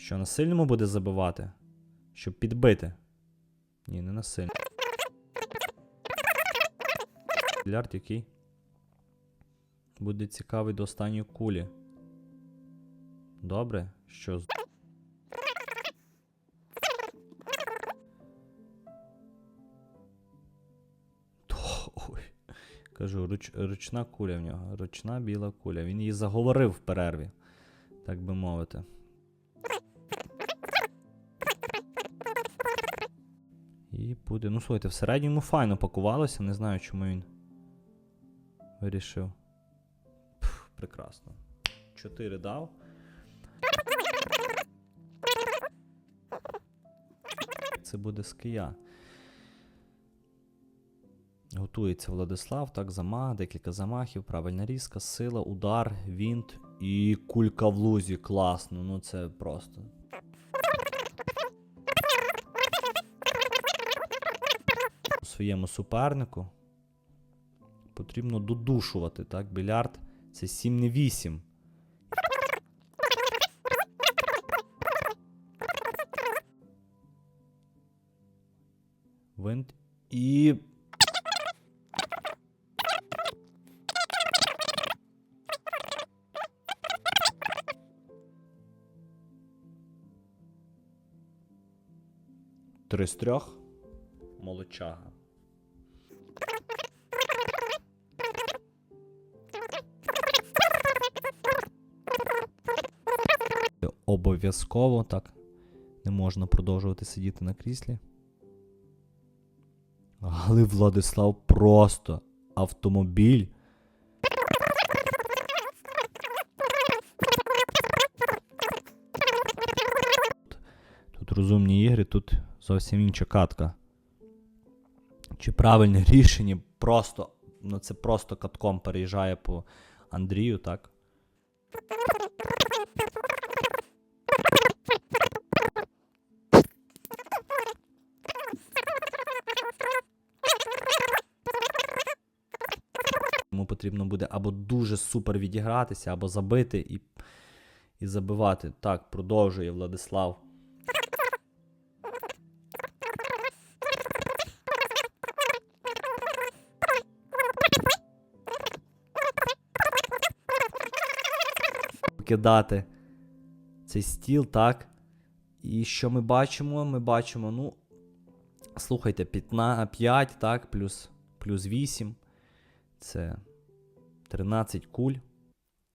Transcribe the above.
Що на сильному буде забивати? Щоб підбити. Ні, не на сильному. Більярд який? Буде цікавий до останньої кулі. Добре, що з. Кажу, руч, ручна куля в нього. Ручна біла куля. Він її заговорив в перерві, так би мовити. Буде. Ну, слухайте, в середньому файно пакувалося, не знаю, чому він вирішив. Пф, прекрасно. Чотири дав. Це буде з кия. Готується Владислав, так, замах, декілька замахів, правильна різка, сила, удар, вінт і кулька в лузі. Класно, ну це просто. Своєму супернику потрібно додушувати, так? Більярд це 7 не 8. Винт і. Три з трьох. Молодчага. Обов'язково так. Не можна продовжувати сидіти на кріслі. Але Владислав просто автомобіль. Тут розумні ігри, тут зовсім інша катка. Чи правильне рішення просто, ну це просто катком переїжджає по Андрію, так? Йому потрібно буде або дуже супер відігратися, або забити і, і забивати. Так, продовжує Владислав. Покидати цей стіл, так. І що ми бачимо? Ми бачимо, ну. Слухайте, 15, 5, так, плюс, плюс 8. Це 13 куль.